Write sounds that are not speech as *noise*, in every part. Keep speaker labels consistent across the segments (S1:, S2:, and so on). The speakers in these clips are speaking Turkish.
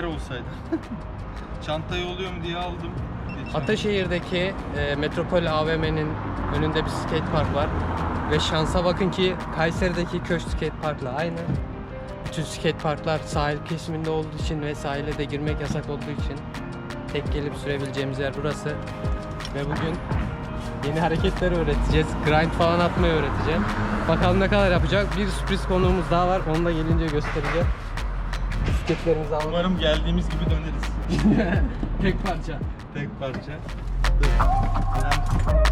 S1: Çok sıcak.
S2: Keşke ler olsaydı. *laughs* Çantayı oluyor diye aldım.
S1: Ataşehir'deki e, Metropol AVM'nin önünde bir skate park var. Ve şansa bakın ki Kayseri'deki Köşk Skate Park'la aynı. Bütün skate parklar sahil kesiminde olduğu için ve sahile de girmek yasak olduğu için tek gelip sürebileceğimiz yer burası. Ve bugün yeni hareketler öğreteceğiz. Grind falan atmayı öğreteceğim. Bakalım ne kadar yapacak. Bir sürpriz konuğumuz daha var. Onu da gelince göstereceğim. Bisikletlerimizi alalım.
S2: Umarım geldiğimiz gibi döneriz. *laughs*
S1: Tek parça.
S2: Tek parça. Dur. Ben-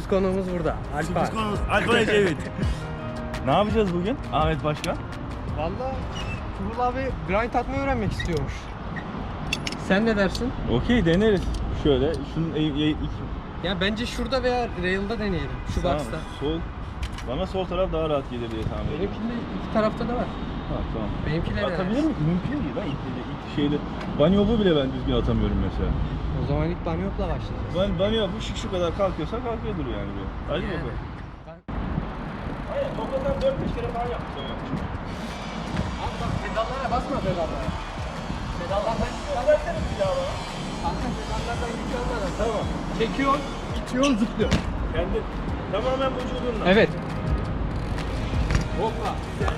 S1: Sürpriz konuğumuz burada. Alpa.
S3: Biz konumuz Alfa Ecevit. *laughs* ne yapacağız bugün Ahmet Başkan?
S1: Valla Tuğrul abi grind atmayı öğrenmek istiyormuş. Sen ne dersin?
S3: Okey deneriz. Şöyle şunun e, e, iki,
S1: Ya bence şurada veya rail'da deneyelim. Şu
S3: Tamam,
S1: box'ta.
S3: Sol. Bana sol taraf daha rahat gelir diye tahmin ediyorum.
S1: Benimkinde iki tarafta da var.
S3: Ha, tamam.
S1: Benimkiler
S3: Atabilir miyim? Mümkün değil. Ben ilk, ilk şeyde banyobu bile ben düzgün atamıyorum mesela.
S1: O zaman ilk banyokla başlayacağız.
S3: Ben banyo bu şu, şu kadar kalkıyorsa kalkıyordur yani bu. Hadi
S1: Yani.
S3: bakalım. Hayır, toplasan 4-5 kere falan yapmış o yapmış.
S1: Abi bak pedallara basma pedallara. Pedallardan
S3: Versene bir daha bana.
S1: Kanka pedallardan yük almadan.
S3: Tamam.
S1: Çekiyorsun, itiyorsun, zıplıyorsun.
S3: Kendi tamamen vücudunla.
S1: Evet. Hoppa. Güzel.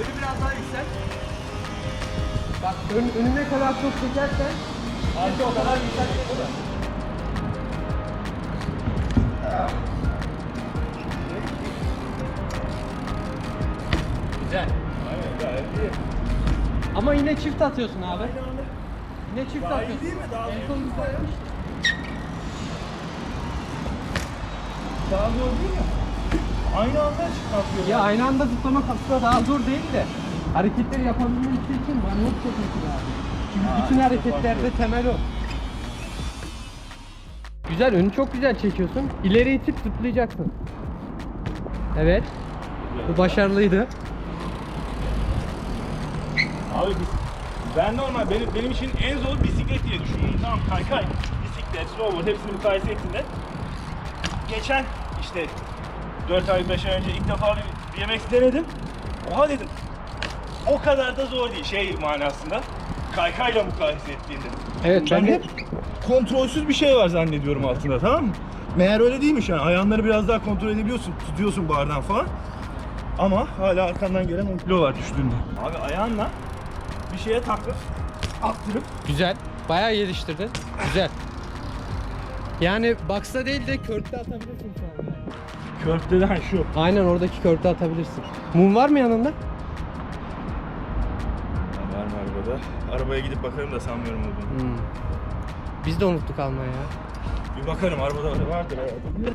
S1: Önü biraz daha yüksel. Bak ön, önüne kadar çok çekersen Abi o kadar yükseltme Güzel.
S3: Aynen gayet iyi.
S1: Ama yine çift atıyorsun abi. Yine çift
S3: Daha iyi
S1: atıyorsun.
S3: değil mi? Daha
S1: En
S3: iyi.
S1: son güzel yapmıştın.
S3: Daha zor değil mi? Aynı anda çıkartıyor.
S1: Ya aynı anda zıplamak aslında daha zor değil de hareketleri yapabilmesi için manuel çekmesi lazım. Çünkü
S3: Ha,
S1: bütün hareketlerde temel o. Güzel, önü çok güzel çekiyorsun. İleri itip zıplayacaksın. Evet, bu başarılıydı.
S3: Abi biz, ben normal benim, benim için en zor bisiklet diye düşünüyorum. Tamam kaykay, bisiklet, snowboard hepsini mukayese ettiğinde geçen işte 4 ay 5 ay önce ilk defa bir BMX denedim. Oha dedim. O kadar da zor değil şey manasında. Kaykayla mukayese ettiğinde.
S1: Evet,
S3: Ben hep kontrolsüz bir şey var zannediyorum altında tamam mı? Meğer öyle değilmiş yani. Ayağınları biraz daha kontrol edebiliyorsun. Tutuyorsun bardan falan. Ama hala arkandan gelen o kilo var düştüğünde. Abi ayağınla bir şeye takıp attırıp
S1: güzel. Bayağı geliştirdin. Güzel. Yani box'ta değil de körtte atabilirsin şu anda.
S3: Köfteden şu.
S1: Aynen oradaki körtte atabilirsin. Mum var mı yanında?
S3: Var mı arabada? Arabaya gidip bakarım da sanmıyorum olduğunu.
S1: Hmm. Biz de unuttuk almayı ya.
S3: Bir bakarım arabada vardır herhalde.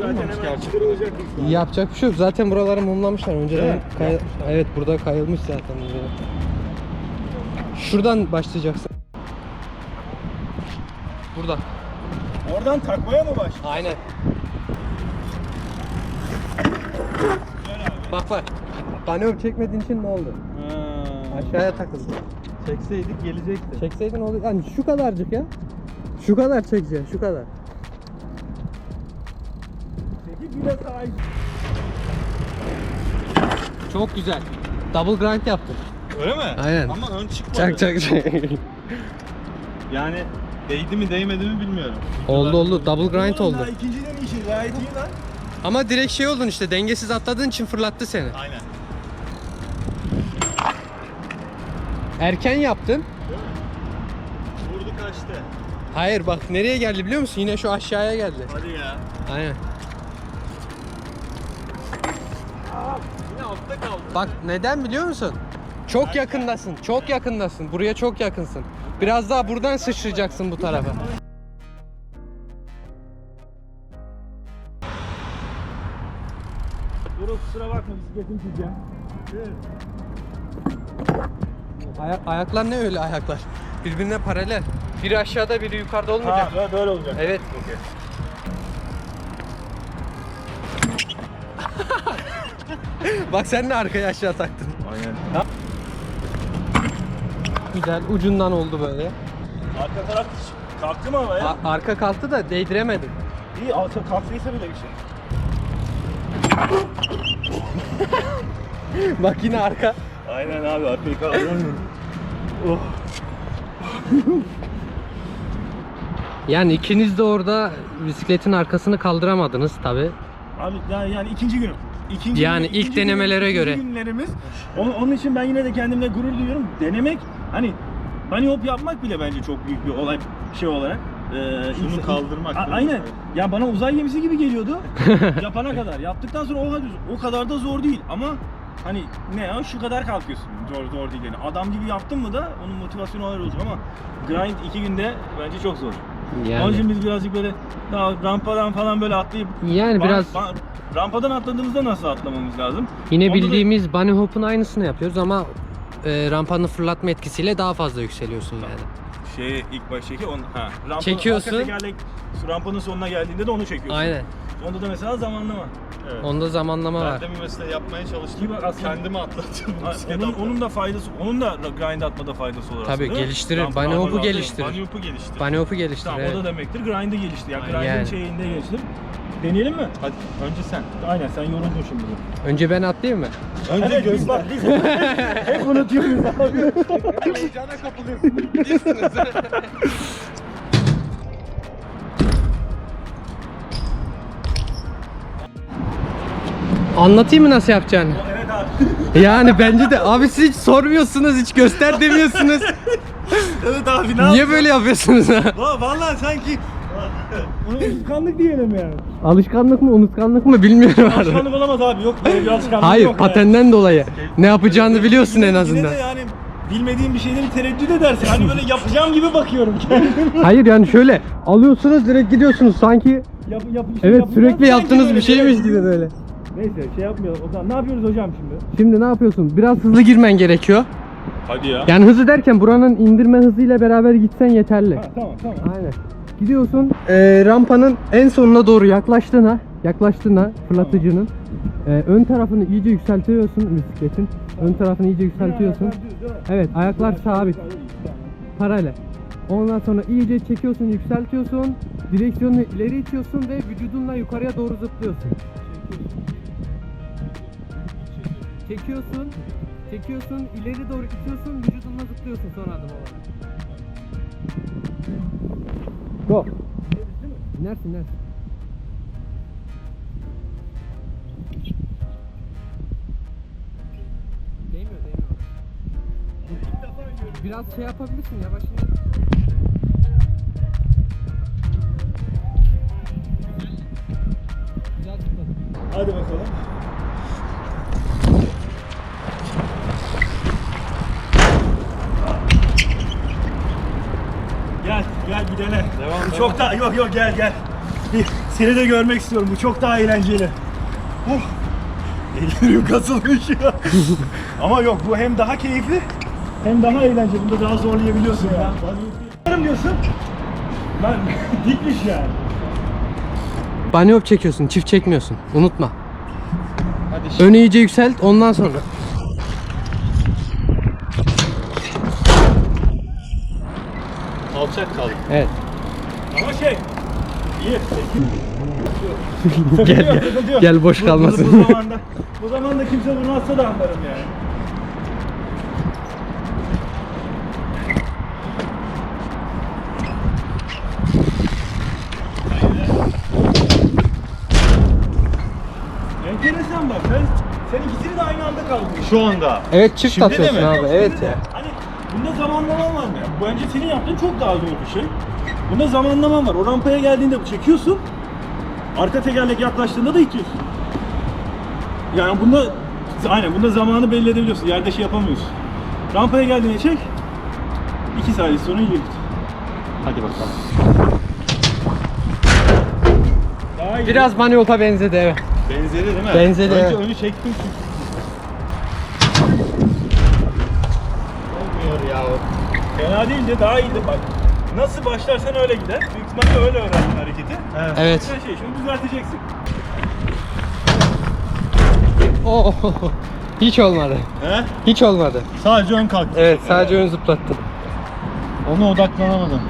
S3: Zaten hemen kırılacak.
S1: Yapacak bir şey yok. Zaten buraları mumlamışlar. Önceden
S3: Evet,
S1: kay-
S3: yapmışlar.
S1: Evet burada kayılmış zaten. Şuradan başlayacaksın. Burada.
S3: Oradan takmaya mı baş?
S1: Aynen. Bak bak. Banyo çekmediğin için ne oldu? Aşağıya takıldı.
S3: Çekseydik gelecekti.
S1: Çekseydin olur. Yani şu kadarcık ya. Şu kadar çekeceksin. Şu kadar.
S3: Peki biraz daha
S1: Çok güzel. Double grind yaptın.
S2: Öyle mi?
S1: Aynen.
S2: Ama ön çıkmadı.
S1: Çak çak çak.
S2: Yani değdi mi değmedi mi bilmiyorum.
S1: oldu oldu. Double grind oldu.
S3: Daha ikinci deneyişi gayet iyi lan.
S1: Ama direkt şey oldun işte dengesiz atladığın için fırlattı seni.
S2: Aynen.
S1: Erken yaptın.
S2: Vurdu kaçtı.
S1: Hayır bak nereye geldi biliyor musun? Yine şu aşağıya geldi.
S2: Hadi ya.
S1: Aynen.
S2: Yine altta kaldı.
S1: Bak neden biliyor musun? Çok yakındasın. Çok yakındasın. Buraya çok yakınsın. Biraz daha buradan sıçrayacaksın bu tarafa.
S3: Bisikletim tutacağım.
S1: Aya- ayaklar ne öyle ayaklar? Birbirine paralel. Biri aşağıda biri yukarıda
S3: Ha
S1: olmayacak.
S3: böyle, böyle olacak.
S1: Evet.
S3: Okey. *laughs*
S1: Bak sen de arkaya aşağı taktın.
S3: Aynen.
S1: Güzel ucundan oldu böyle.
S3: Arka taraf kalktı mı ama ya?
S1: A- arka kalktı da değdiremedim.
S3: İyi alta kalktıysa bile bir şey. *laughs*
S1: Bak yine arka.
S3: Aynen abi arkayı kaldıramıyorum. oh. *laughs*
S1: Yani ikiniz de orada bisikletin arkasını kaldıramadınız tabi.
S3: Abi yani, yani ikinci günüm. İkinci
S1: Yani
S3: günüm,
S1: ilk
S3: ikinci
S1: denemelere
S3: günüm,
S1: göre.
S3: günlerimiz. Onun, onun için ben yine de kendimle gurur duyuyorum. Denemek hani bunny hop yapmak bile bence çok büyük bir olay şey olarak. Ee,
S2: Şunu
S3: insan-
S2: kaldırmak
S3: A-
S2: değil mi?
S3: aynen. Ya bana uzay gemisi gibi geliyordu. *laughs* yapana kadar. Yaptıktan sonra o kadar, o kadar da zor değil ama hani ne ya şu kadar kalkıyorsun. Zor zor değil yani. Adam gibi yaptın mı da onun motivasyonu ayrı olacak ama grind iki günde bence çok zor. Onun
S1: Yani,
S3: için biz birazcık böyle daha rampadan falan böyle atlayıp
S1: yani
S3: Ba-
S1: biraz
S3: ba- rampadan atladığımızda nasıl atlamamız lazım?
S1: yine
S3: Onda da-
S1: bildiğimiz bunny hop'un aynısını yapıyoruz ama e, rampanın fırlatma etkisiyle daha fazla yükseliyorsun yani.
S3: Şey ilk baştaki on ha rampa,
S1: Çekiyorsun.
S3: arka tekerlek rampanın sonuna geldiğinde de onu çekiyorsun.
S1: Aynen.
S3: Onda da mesela zamanlama.
S2: Evet.
S1: Onda zamanlama
S2: Ben
S1: var.
S2: de bir mesela yapmaya çalıştım.
S3: Ki bak aslında-
S2: Kendimi atlattım.
S3: Ha,
S2: Bisiklet
S3: onun,
S2: atlattım.
S3: onun da faydası, onun da grind atmada faydası olur
S1: Tabii,
S3: aslında. değil mi?
S1: geliştirir.
S3: Rampa-
S1: Bunny hop'u
S3: rampa-
S1: geliştirir.
S2: Bunny hop'u geliştir.
S1: Bunny hop'u geliştir.
S3: Tamam
S1: evet.
S3: o da demektir grind'ı geliştir. Yani grind'in
S1: Yani.
S3: şeyinde geliştir. Deneyelim mi?
S2: Hadi önce sen.
S3: Aynen sen yoruldun şimdi.
S1: Önce ben atlayayım mı?
S2: Önce
S3: Evet biz bak biz *laughs* hep unutuyoruz abi.
S2: Heyecana kapılıyorsun. Bilirsiniz. *laughs*
S1: Anlatayım mı nasıl yapacağını?
S3: evet abi.
S1: Yani bence de abi siz hiç sormuyorsunuz, hiç göster demiyorsunuz. *laughs*
S3: Evet abi ne
S1: Niye böyle yapıyorsunuz ha?
S3: Va- Vallahi sanki Unutkanlık diyelim yani.
S1: Alışkanlık mı, unutkanlık mı bilmiyorum abi.
S3: Alışkanlık olamaz abi yok böyle bir alışkanlık
S1: Hayır,
S3: yok
S1: patenden dolayı. Ne yapacağını biliyorsun en
S3: Yine
S1: azından.
S3: de yani bilmediğin bir şeyde bir tereddüt edersin. Hani böyle yapacağım gibi bakıyorum kendime. *laughs*
S1: Hayır yani şöyle alıyorsunuz direkt gidiyorsunuz sanki
S3: yap, yap, şey
S1: evet
S3: yapacağım
S1: sürekli
S3: sanki
S1: yaptığınız
S3: böyle
S1: bir şeymiş gibi böyle.
S3: Neyse şey yapmayalım. O zaman ne yapıyoruz hocam şimdi?
S1: Şimdi ne yapıyorsun? Biraz hızlı girmen gerekiyor.
S3: Hadi ya.
S1: Yani hızlı derken buranın indirme hızıyla beraber gitsen yeterli.
S3: Ha, tamam tamam.
S1: Aynen. Gidiyorsun eee, rampanın en sonuna doğru yaklaştığına, yaklaştığına fırlatıcının eee, ön tarafını iyice yükseltiyorsun bisikletin. Ön tarafını iyice yükseltiyorsun. Evet, ayaklar sabit, paralel. Ondan sonra iyice çekiyorsun, yükseltiyorsun. Direksiyonu ileri itiyorsun ve vücudunla yukarıya doğru zıplıyorsun. Çekiyorsun, çekiyorsun, ileri doğru itiyorsun, vücudunla zıplıyorsun son adım olarak. Go. İnersin inersin. Değmiyor değmiyor. Biraz şey yapabilirsin yavaş iner.
S3: Hadi bakalım. Gel, gel bir dene.
S2: Devam,
S3: Bu
S2: devam.
S3: çok daha, yok yok gel gel. Bir, seni de görmek istiyorum. Bu çok daha eğlenceli. Oh. Ellerim kasılmış ya. *laughs* Ama yok bu hem daha keyifli hem daha eğlenceli. Bunda daha zorlayabiliyorsun ya. Yaparım diyorsun. Ben *laughs* dikmiş yani.
S1: Bunny hop çekiyorsun, çift çekmiyorsun. Unutma.
S2: Hadi şimdi.
S1: Önü iyice yükselt, ondan sonra.
S2: Alçak kaldı.
S1: Evet.
S3: Ama şey iyi.
S1: gel gel. Gel boş
S3: Bu-
S1: kalmasın.
S3: Bu, bu, zamanda, bu zamanda kimse vurmazsa da anlarım yani. Enteresan bak sen, sen ikisini de aynı anda kaldırıyorsun.
S2: Şu anda.
S1: Evet çift
S2: Şimdi
S1: atıyorsun abi. Evet ya.
S3: Bunda zamanlaman var mı? ya? Bu önce senin yaptığın çok daha zor bir şey. Bunda zamanlaman var. O rampaya geldiğinde çekiyorsun. Arka tekerlek yaklaştığında da itiyorsun. Yani bunda aynen bunda zamanı belli edebiliyorsun. Yerde şey yapamıyorsun. Rampaya geldiğinde çek. 2 saniye sonra ileri git.
S2: Hadi bakalım.
S3: Daha iyi.
S1: Biraz hop'a benzedi evet.
S2: Benzeri değil mi?
S1: Benzeri,
S2: Önce
S1: evet.
S2: önü çektim çünkü. Olmuyor ya.
S3: Fena değildi, daha iyiydi bak. Nasıl başlarsan öyle gider. Büyük ihtimalle öyle öğrendin hareketi.
S2: Evet.
S1: Evet.
S3: Güzel şey, şunu düzelteceksin.
S1: Oo. Hiç olmadı.
S2: He?
S1: Hiç olmadı.
S2: Sadece ön kalktı.
S1: Evet sadece ön zıplattın.
S2: Ona odaklanamadım.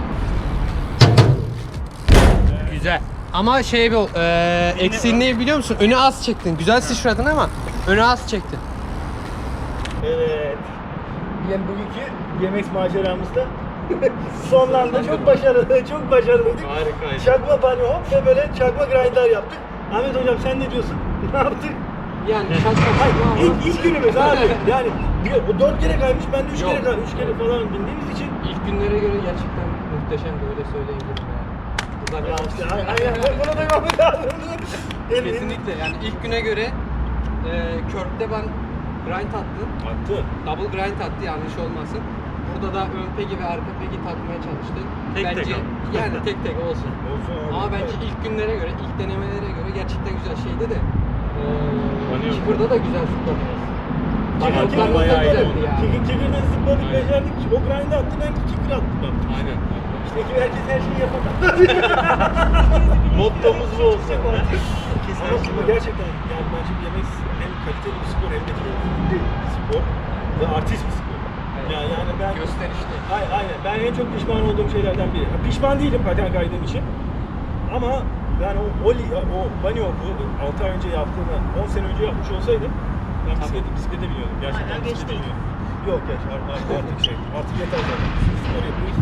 S1: Güzel. Ama şey bu, e, eksiğini ne biliyor musun? Önü az çektin. Güzel sıçradın ama önü az çektin.
S3: Evet. Yine bugünkü yemek maceramızda *laughs* sonlandı. Çok başarılı, çok başarılıydık.
S2: Harikaydı.
S3: Çakma banyo hop ve böyle çakma grinder yaptık. Ahmet hocam sen ne diyorsun? *laughs* ne yaptık?
S1: Yani
S3: Hayır, ilk, ilk günümüz abi. Yani diyor, o dört kere kaymış, ben de üç
S1: Yok.
S3: kere kay- üç kere falan bindiğimiz için.
S1: İlk günlere göre gerçekten muhteşemdi öyle söyleyebilirim yani. Burada
S3: Ya
S1: bir
S3: işte,
S1: alkış.
S3: ay- aynen, buna da yapmak lazım.
S1: Kesinlikle yani ilk güne göre e, Körk'te ben grind attım.
S3: Attı.
S1: Double grind attı yanlış olmasın. Burada da ön pegi ve arka pegi takmaya çalıştı.
S2: Tek tek
S1: bence,
S2: ama.
S1: Yani tek tek olsun. *laughs*
S3: Olsun abi.
S1: Ama bence ilk günlere göre, ilk denemelere göre gerçekten güzel şeydi de.
S2: Banyo.
S1: Eee Kibir'de de güzel zıpladınız.
S3: Kikir
S1: da
S2: bayağı iyi oldu.
S3: Kikir kikirde zıpladık,
S2: Aynen.
S3: becerdik. O grind'i attı, ben kikir attım. ben.
S2: Aynen.
S3: İşte ki herkes her şeyi yapamaz. *laughs*
S2: Mottomuz bu olsun.
S3: Ama bu gerçekten yani bence yemek kaliteli bir spor hem de keyifli bir spor ve artist bir spor.
S1: Evet.
S3: Yani, yani ben
S1: Gösterişli.
S3: Ay, aynen. Ben en çok pişman olduğum şeylerden biri. Pişman değilim paten kaydığım için. Ama yani o Oli, o Banyo bu 6 ay önce yaptığımı 10 sene önce yapmış olsaydım ben bisiklete, bisiklete biniyordum. Gerçekten
S4: Hala
S3: bisiklete biniyordum. Yok geç artık, artık şey. Artık yeter zaten. Spor yapıyoruz.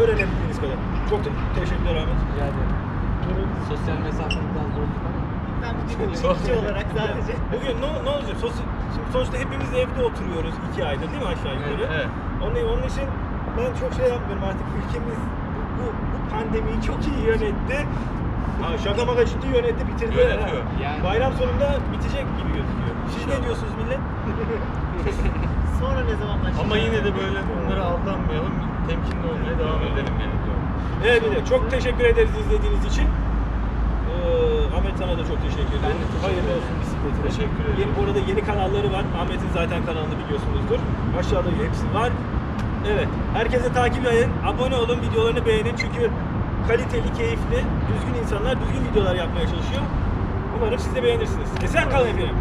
S3: Öğrenebildiğiniz kadar. Çok te- teşekkürler Ahmet.
S1: Rica ederim. Sosyal mesafemizi biraz
S4: Ben bugün yönetici olarak sadece. *laughs*
S3: Bugün ne, ne olacak? Sos, şimdi sonuçta hepimiz evde oturuyoruz iki aydır değil mi aşağı yukarı?
S2: Evet, evet.
S3: Onun, onun için ben çok şey yapmıyorum artık ülkemiz bu, bu, bu pandemiyi çok iyi yönetti. Ha, şaka maka ciddi yönetti bitirdi.
S2: Yönetiyor.
S1: Yani.
S3: Bayram sonunda bitecek gibi gözüküyor. Siz ne diyorsunuz millet? *laughs*
S4: Sonra ne zaman başlayacak?
S2: Ama yine de böyle bunlara aldanmayalım. Temkinli olmaya devam edelim yani.
S3: Evet bir de çok teşekkür ederiz izlediğiniz için. Ahmet sana da çok teşekkür ederim.
S1: Ben de
S3: Hayırlı olsun bisikletine.
S2: Teşekkür ederim.
S3: Yeni, bu arada yeni kanalları var. Ahmet'in zaten kanalını biliyorsunuzdur. Aşağıda hepsi var. Evet. Herkese takip edin. Abone olun. Videolarını beğenin. Çünkü kaliteli, keyifli, düzgün insanlar düzgün videolar yapmaya çalışıyor. Umarım siz de beğenirsiniz. Esen kalın efendim.